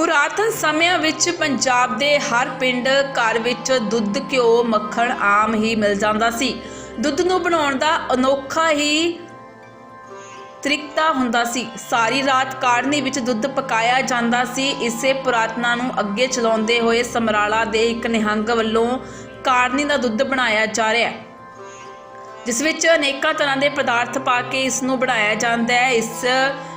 ਪੁਰਾਤਨ ਸਮਿਆਂ ਵਿੱਚ ਪੰਜਾਬ ਦੇ ਹਰ ਪਿੰਡ ਘਰ ਵਿੱਚ ਦੁੱਧ, ਘਿਓ, ਮੱਖਣ ਆਮ ਹੀ ਮਿਲ ਜਾਂਦਾ ਸੀ। ਦੁੱਧ ਨੂੰ ਬਣਾਉਣ ਦਾ ਅਨੋਖਾ ਹੀ ਤਰੀਕਾ ਹੁੰਦਾ ਸੀ। ਸਾਰੀ ਰਾਤ ਕਾੜਨੀ ਵਿੱਚ ਦੁੱਧ ਪਕਾਇਆ ਜਾਂਦਾ ਸੀ। ਇਸੇ ਪੁਰਾਤਨਾ ਨੂੰ ਅੱਗੇ ਚਲਾਉਂਦੇ ਹੋਏ ਸਮਰਾਲਾ ਦੇ ਇੱਕ ਨਿਹੰਗ ਵੱਲੋਂ ਕਾੜਨੀ ਦਾ ਦੁੱਧ ਬਣਾਇਆ ਜਾ ਰਿਹਾ ਹੈ। ਜਿਸ ਵਿੱਚ ਅਨੇਕਾਂ ਤਰ੍ਹਾਂ ਦੇ ਪਦਾਰਥ ਪਾ ਕੇ ਇਸ ਨੂੰ ਬਣਾਇਆ ਜਾਂਦਾ ਹੈ। ਇਸ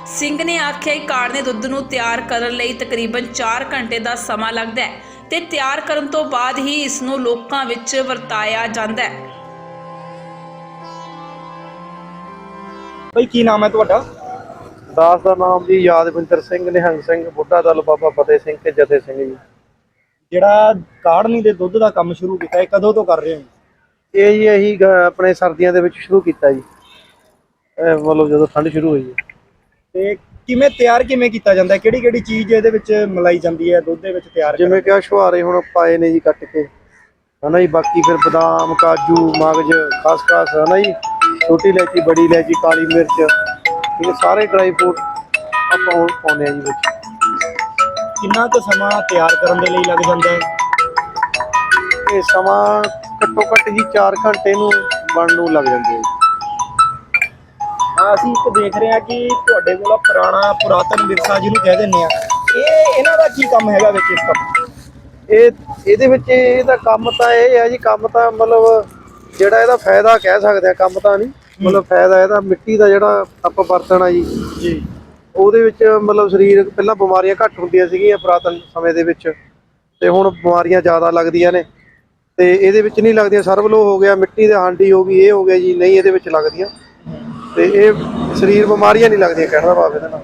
ਸਿੰਘ ਨੇ ਆਖਿਆ ਕਿ ਕਾੜਨੇ ਦੁੱਧ ਨੂੰ ਤਿਆਰ ਕਰਨ ਲਈ ਤਕਰੀਬਨ 4 ਘੰਟੇ ਦਾ ਸਮਾਂ ਲੱਗਦਾ ਹੈ ਤੇ ਤਿਆਰ ਕਰਨ ਤੋਂ ਬਾਅਦ ਹੀ ਇਸ ਨੂੰ ਲੋਕਾਂ ਵਿੱਚ ਵਰਤਾਇਆ ਜਾਂਦਾ ਹੈ। ਬਈ ਕੀ ਨਾਮ ਹੈ ਤੁਹਾਡਾ? ਦਾਸ ਦਾ ਨਾਮ ਜੀ ਯਾਦਵਿੰਦਰ ਸਿੰਘ ਨਿਹੰਗ ਸਿੰਘ ਬੁੱਢਾ ਦਲ ਬਾਬਾ ਫਤਿਹ ਸਿੰਘ ਤੇ ਜਥੇ ਸਿੰਘ ਜੀ। ਜਿਹੜਾ ਕਾੜਨੀ ਦੇ ਦੁੱਧ ਦਾ ਕੰਮ ਸ਼ੁਰੂ ਕੀਤਾ ਹੈ ਕਦੋਂ ਤੋਂ ਕਰ ਰਹੇ ਹੋ? ਇਹ ਜੀ ਅਸੀਂ ਗ- ਆਪਣੇ ਸਰਦੀਆਂ ਦੇ ਵਿੱਚ ਸ਼ੁਰੂ ਕੀਤਾ ਜੀ। ਇਹ ਮਤਲਬ ਜਦੋਂ ਠੰਡ ਸ਼ੁਰੂ ਹੋਈ ਹੈ। ਤੇ ਕਿਵੇਂ ਤਿਆਰ ਕਿਵੇਂ ਕੀਤਾ ਜਾਂਦਾ? ਹੈ ਕਿਹੜੀ ਕਿਹੜੀ ਚੀਜ਼ ਇਹਦੇ ਵਿੱਚ ਮਿਲਾਈ ਜਾਂਦੀ ਹੈ? ਦੁੱਧ ਦੇ ਵਿੱਚ ਤਿਆਰ ਜਿਵੇਂ ਕਿ ਆਹ ਛੁਹਾਰੇ ਹੁਣ ਪਾਏ ਨੇ ਜੀ ਕੱਟ ਕੇ। ਹਨਾ ਜੀ ਬਾਕੀ ਫਿਰ ਬਦਾਮ ਕਾਜੂ ਮਗਜ ਖਸਖਸ ਹਨਾ ਜੀ। ਛੋਟੀ ਇਲਾਇਚੀ ਬੜੀ ਇਲਾਇਚੀ ਕਾਲੀ ਮਿਰਚ। ਇਹ ਸਾਰੇ ਡਰਾਈ ਫਰੂਟ ਆਪਾਂ ਪਾਉਂਦੇ ਆ ਜੀ ਵਿੱਚ। ਕਿੰਨਾ ਕੁ ਸਮਾਂ ਤਿਆਰ ਕਰਨ ਦੇ ਲਈ ਲੱਗ ਜਾਂਦਾ ਹੈ? ਇਹ ਸਮਾਂ ਘੱਟੋ ਘੱਟ ਜੀ 4 ਘੰਟੇ ਨੂੰ ਬਣਨ ਨੂੰ ਲੱਗ ਜਾਂਦੇ ਆ ਜੀ। ਹਾਂ ਅਸੀਂ ਇੱਕ ਦੇਖ ਰਹੇ ਹਾਂ ਕਿ ਤੁਹਾਡੇ ਕੋਲ ਪੁਰਾਣਾ ਪੁਰਾਤਨ ਵਿਰਸਾ ਜਿਹਨੂੰ ਕਹਿ ਦਿੰਦੇ ਆ ਇਹ ਇਹਨਾਂ ਦਾ ਕੀ ਕੰਮ ਹੈਗਾ ਵਿੱਚ ਇਸ ਕੰਮ ਇਹ ਇਹਦੇ ਵਿੱਚ ਇਹਦਾ ਕੰਮ ਤਾਂ ਇਹ ਹੈ ਜੀ ਕੰਮ ਤਾਂ ਮਤਲਬ ਜਿਹੜਾ ਇਹਦਾ ਫਾਇਦਾ ਕਹਿ ਸਕਦੇ ਆ ਕੰਮ ਤਾਂ ਨਹੀਂ। ਮਤਲਬ ਫਾਇਦਾ ਇਹਦਾ ਮਿੱਟੀ ਦਾ ਜਿਹੜਾ ਆਪਾਂ ਵਰਤਣਾ ਜੀ। ਜੀ। ਉਹਦੇ ਵਿੱਚ ਮਤਲਬ ਸਰੀਰ ਪਹਿਲਾਂ ਬਿਮਾਰੀਆਂ ਘੱਟ ਹੁੰਦੀਆਂ ਸੀਗੀਆਂ ਪੁਰਾਤਨ ਸਮੇਂ ਦੇ ਵਿੱਚ। ਤੇ ਹੁਣ ਬਿਮਾਰੀਆਂ ਜ਼ਿਆਦਾ ਲੱਗਦੀਆਂ ਨੇ। ਤੇ ਇਹਦੇ ਵਿੱਚ ਨਹੀਂ ਲੱਗਦੀਆਂ ਸਰਵਲੋ ਹੋ ਗਿਆ ਮਿੱਟੀ ਦੇ ਹਾਂਡੀ ਹੋ ਗਈ ਇਹ ਹੋ ਗਿਆ ਜੀ ਨਹੀਂ ਇਹਦੇ ਵਿੱਚ ਲੱਗਦੀਆਂ। ਤੇ ਇਹ ਸਰੀਰ ਬਿਮਾਰੀਆਂ ਨਹੀਂ ਲੱਗਦੀਆਂ ਕਹਿਣ ਦਾ ਭਾਵ ਇਹਦਾ ਨਾਲ।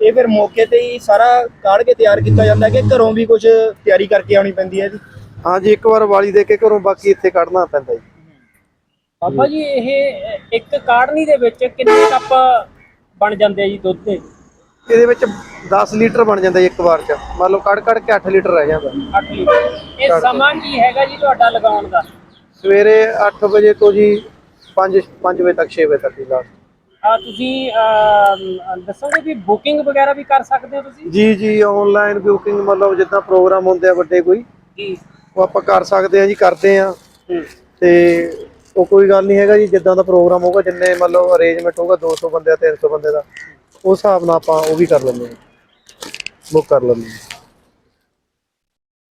ਇਹ ਫਿਰ ਮੌਕੇ ਤੇ ਹੀ ਸਾਰਾ ਕਾੜ ਕੇ ਤਿਆਰ ਕੀਤਾ ਜਾਂਦਾ ਹੈ ਕਿ ਘਰੋਂ ਵੀ ਕੁਝ ਤਿਆਰੀ ਕਰਕੇ ਆਉਣੀ ਪੈਂਦੀ ਹੈ ਜੀ ਹਾਂਜੀ ਇੱਕ ਵਾਰ ਵਾਲੀ ਦੇ ਕੇ ਘਰੋਂ ਬਾਕੀ ਇੱਥੇ ਕੱਢਣਾ ਪੈਂਦਾ ਜੀ। ਬਾਬਾ ਜੀ ਇਹ ਇੱਕ ਕਾੜਨੀ ਦੇ ਵਿੱਚ ਕਿੰਨੇ ਕੱਪ ਬਣ ਜਾਂਦੇ ਆ ਜੀ ਦੁੱਧ ਦੇ? ਇਹਦੇ ਵਿੱਚ 10 ਲੀਟਰ ਬਣ ਜਾਂਦਾ ਜੀ ਇੱਕ ਵਾਰ ਚ। ਮੰਨ ਲਓ ਕੱਢ ਕੱਢ ਕੇ 8 ਲੀਟਰ ਰਹਿ ਜਾਂਦਾ। 8 ਲੀਟਰ। ਇਹ ਸਮਾਂ ਕੀ ਹੈਗਾ ਜੀ ਤੁਹਾਡਾ ਲਗਾਉਣ ਦਾ? ਸਵੇਰੇ 8 ਵਜੇ ਤੋਂ ਜੀ 5 5 ਵਜੇ ਤੱਕ 6 ਵਜੇ ਤੱਕ ਦੀ ਲਾਸਟ ਆ ਤੁਸੀਂ ਦੱਸੋਗੇ ਵੀ ਬੁਕਿੰਗ ਵਗੈਰਾ ਵੀ ਕਰ ਸਕਦੇ ਹੋ ਤੁਸੀਂ? ਜੀ ਜੀ ਆਨਲਾਈਨ ਬੁਕਿੰਗ ਮਤਲਬ ਜਿੱਦਾਂ ਪ੍ਰੋਗਰਾਮ ਹੁੰਦੇ ਆ ਵੱਡੇ ਕੋਈ ਜੀ। ਉਹ ਆਪਾਂ ਕਰ ਸਕਦੇ ਆ ਜੀ ਕਰਦੇ ਆ। ਤੇ ਉਹ ਕੋਈ ਗੱਲ ਨਹੀਂ ਹੈਗਾ ਜੀ ਜਿੱਦਾਂ ਦਾ ਪ੍ਰੋਗਰਾਮ ਹੋਊਗਾ ਜਿੰਨੇ ਮਤਲਬ ਅਰੇਂਜਮੈਂਟ ਹੋਊਗਾ 200 ਬੰਦੇ ਦਾ 300 ਬੰਦੇ ਦਾ। ਉਸ ਹਿਸਾਬ ਨਾਲ ਆਪਾਂ ਉਹ ਵੀ ਕਰ ਲੈਂਦੇ ਆ ਬੁੱਕ ਕਰ ਲੈਂਦੇ ਆ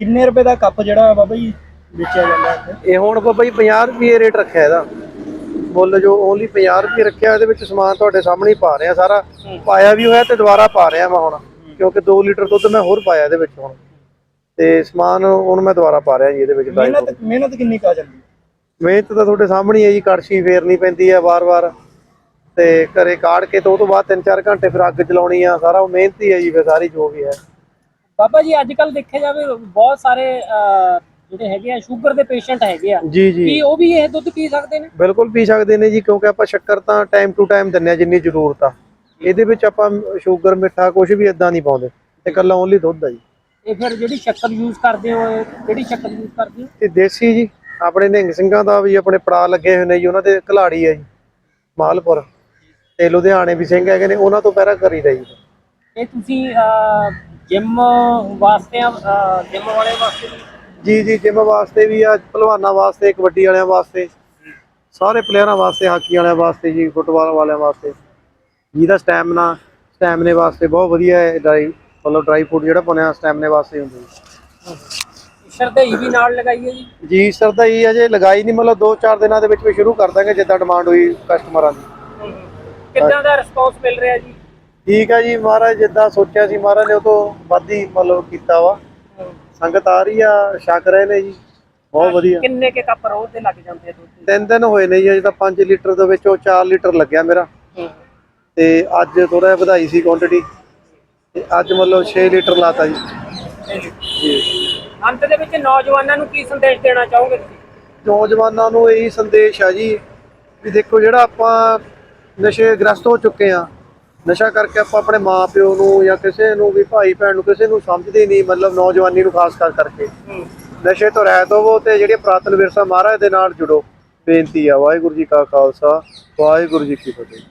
ਕਿੰਨੇ ਰੁਪਏ ਦਾ ਕੱਪ ਜਿਹੜਾ ਬਾਬਾ ਜੀ ਵੇਚਿਆ ਜਾਂਦਾ ਹੈ ਇੱਥੇ? ਇਹ ਹੁਣ ਬਾਬਾ ਜੀ 50 ਰੁਪਏ ਰੇਟ ਰੱਖਿਆ ਇਹਦਾ। ਮੁੱਲ ਜੋ ਓਨਲੀ 50 ਰੁਪਏ ਰੱਖਿਆ ਇਹਦੇ ਵਿੱਚ ਸਮਾਨ ਤੁਹਾਡੇ ਸਾਹਮਣੇ ਹੀ ਪਾ ਰਿਹਾ ਸਾਰਾ। ਪਾਇਆ ਵੀ ਹੋਇਆ ਤੇ ਦੁਬਾਰਾ ਪਾ ਰਿਹਾ ਮੈਂ ਹੁਣ ਕਿਉਂਕਿ 2 ਲੀਟਰ ਦੁੱਧ ਮੈਂ ਹੋਰ ਪਾਇਆ ਇਹਦੇ ਵਿੱਚ ਹੁਣ। ਤੇ ਸਮਾਨ ਹੁਣ ਮੈਂ ਦੁਬਾਰਾ ਪਾ ਰਿਹਾ ਜੀ ਇਹਦੇ ਵਿੱਚ। ਮਿਹਨਤ ਮਿਹਨਤ ਕਿੰਨੀ ਕਾ ਜਾਂਦੀ? ਹੈ ਮਿਹਨਤ ਤਾਂ ਤੁਹਾਡੇ ਸਾਹਮਣੇ ਹੀ ਹੈ ਜੀ ਕੜਛੀ ਫੇਰਨੀ ਪੈਂਦੀ ਹੈ ਵਾਰ-ਵਾਰ। ਤੇ ਘਰੇ ਕਾੜ ਕੇ ਤੇ ਉਹ ਤੋਂ ਬਾਅਦ 3-4 ਘੰਟੇ ਫਿਰ ਅੱਗ ਚਲਾਉਣੀ ਆ ਸਾਰਾ ਉਹ ਮਿਹਨਤ ਹੀ ਜੀ ਫਿਰ ਸਾਰੀ ਜੋ ਵੀ ਹੈ। ਬਾਬਾ ਜੀ ਅੱਜ ਕੱਲ ਦੇਖਿਆ ਜਾਵੇ ਬਹੁਤ ਸਾਰੇ ਜਿਹੜੇ ਹੈਗੇ ਆ ਸ਼ੂਗਰ ਦੇ ਪੇਸ਼ੈਂਟ ਹੈਗੇ ਆ। ਜੀ ਜੀ। ਕੀ ਉਹ ਵੀ ਇਹ ਦੁੱਧ ਪੀ ਸਕਦੇ ਨੇ? ਬਿਲਕੁਲ ਪੀ ਸਕਦੇ ਨੇ ਜੀ ਕਿਉਂਕਿ ਆਪਾਂ ਸ਼ੱਕਰ ਤਾਂ ਟਾਈਮ ਟੂ ਟਾਈਮ ਦਿੰਨੇ ਆ ਜਿੰਨੀ ਜ਼ਰੂਰਤ ਆ। ਇਹਦੇ ਵਿੱਚ ਆਪਾਂ ਸ਼ੂਗਰ ਮਿੱਠਾ ਕੁਝ ਵੀ ਇਦਾਂ ਨਹੀਂ ਪਾਉਂਦੇ। ਤੇ ਕੱਲਾ ਓਨਲੀ ਦੁੱਧ ਆ ਜੀ। ਇਹ ਫਿਰ ਜਿਹੜੀ ਸ਼ੱਕਰ ਯੂਜ਼ ਕਰਦੇ ਹੋ ਇਹ ਕਿਹੜੀ ਸ਼ੱਕਰ ਯੂਜ਼ ਕਰਦੇ ਹੋ? ਤੇ ਦੇਸੀ ਜੀ। ਆਪਣੇ ਨਿਹੰਗ ਸਿੰਘਾਂ ਦਾ ਵੀ ਆਪਣੇ ਪੜਾ ਲੱਗੇ ਹੋਏ ਨੇ ਜੀ ਉਹਨਾਂ ਦੇ ਘਲਾੜੀ ਹੈ ਜੀ ਮਾਲਪੁਰ। ਤੇ ਲੁਧਿਆਣੇ ਵੀ ਸਿੰਘ ਹੈਗੇ ਨੇ ਉਹਨਾਂ ਤੋਂ ਪਹਿਰਾ ਕਰੀਦਾ ਜੀ। ਇਹ ਤੁਸੀਂ ਜਿਮ ਵਾਸਤੇ ਜਿਮ ਵਾਲੇ ਵਾਸਤੇ ਜੀ ਜੀ ਜਿਮ ਵਾਸਤੇ ਵੀ ਆ ਪਹਿਲਵਾਨਾਂ ਵਾਸਤੇ ਕਬੱਡੀ ਵਾਲਿਆਂ ਵਾਸਤੇ ਸਾਰੇ ਪਲੇਅਰਾਂ ਵਾਸਤੇ ਹਾਕੀ ਵਾਲਿਆਂ ਵਾਸਤੇ ਜੀ ਫੁੱਟਬਾਲ ਵਾਲਿਆਂ ਵਾਸਤੇ। ਜਿਹਦਾ ਸਟੈਮਨਾ ਸਟੈਮਨੇ ਵਾਸਤੇ ਬਹੁਤ ਵਧੀਆ ਹੈ ਡਰਾਈ ਮਤਲਬ ਡਰਾਈ ਫੂਡ ਜਿਹੜਾ ਬਣਿਆ ਸਟੈਮਨੇ ਵਾਸਤੇ ਹੀ ਹੁੰਦਾ ਜੀ। ਸ਼ਰਦਈ ਵੀ ਨਾਲ ਲਗਾਈਏ ਜੀ? ਜੀ ਸਰ ਦਾ ਇਹ ਅਜੇ ਲਗਾਈ ਨਹੀਂ ਮਤਲਬ 2-4 ਦਿਨਾਂ ਦੇ ਵਿੱਚ ਵੀ ਸ਼ੁਰੂ ਕਰ ਦਾਂਗੇ ਜਿੱਦਾਂ ਡਿਮਾਂਡ ਹੋਈ ਕਸਟਮਰਾਂ ਦੀ। ਕਿੱਦਾਂ ਦਾ ਰਿਸਪੌਂਸ ਮਿਲ ਰਿਹਾ ਜੀ? ਠੀਕ ਹੈ ਜੀ ਮਹਾਰਾਜ ਜਿੱਦਾਂ ਸੋਚਿਆ ਸੀ ਮਹਾਰਾਜ ਨੇ ਉਹ ਤੋਂ ਵੱਧ ਹੀ ਮਤਲਬ ਕੀਤਾ ਵਾ। ਸੰਗਤ ਆ ਰਹੀ ਆ ਛਕ ਰਹੇ ਨੇ ਜੀ ਬਹੁਤ ਵਧੀਆ। ਕਿੰਨੇ ਕੇ ਕੱਪ ਰੋਜ਼ ਦੇ ਲੱਗ ਜਾਂਦੇ ਆ ਦੁੱਧ? ਤਿੰਨ ਦਿਨ ਹੋਏ ਨੇ ਜੀ ਅਜੇ ਤਾਂ 5 ਲੀਟਰ ਦੇ ਵਿੱਚੋਂ 4 ਲੀਟਰ ਲੱਗਿਆ ਮੇਰਾ। ਤੇ ਅੱਜ ਥੋੜਾ ਵਧਾਈ ਸੀ ਕੁਆਂਟੀਟੀ ਤੇ ਅੱਜ ਮਤਲਬ 6 ਲੀਟਰ ਲਾਤਾ ਜੀ। ਜੀ ਅੰਤ ਦੇ ਵਿੱਚ ਨੌਜਵਾਨਾਂ ਨੂੰ ਕੀ ਸੰਦੇਸ਼ ਦੇਣਾ ਚਾਹੋਗੇ ਤੁਸੀਂ? ਨੌਜਵਾਨਾਂ ਨੂੰ ਇਹੀ ਸੰਦੇਸ਼ ਆ ਜੀ ਵੀ ਦੇਖੋ ਜਿਹੜਾ ਆਪਾਂ ਨਸ਼ੇ ਗ੍ਰਸਤ ਹੋ ਚੁੱਕੇ ਆ। ਨਸ਼ਾ ਕਰਕੇ ਆਪਾਂ ਆਪਣੇ ਮਾਪਿਓ ਨੂੰ ਜਾਂ ਕਿਸੇ ਨੂੰ ਵੀ ਭਾਈ ਭੈਣ ਨੂੰ ਕਿਸੇ ਨੂੰ ਸਮਝਦੇ ਨਹੀਂ ਮਤਲਬ ਨੌਜਵਾਨੀ ਨੂੰ ਖਾਸ ਕਰ ਕਰਕੇ। ਨਸ਼ੇ ਤੋਂ ਰਹਿਤ ਹੋਵੋ ਤੇ ਜਿਹੜੇ ਪ੍ਰਾਤਨ ਵਿਰਸਾ ਮਹਾਰਾਜ ਦੇ ਨਾਲ ਜੁੜੋ। ਬੇਨਤੀ ਆ ਵਾਹਿਗੁਰੂ ਜੀ ਕਾ ਖਾਲਸਾ ਵਾਹਿਗੁਰੂ ਜੀ ਕੀ ਫਤਿਹ।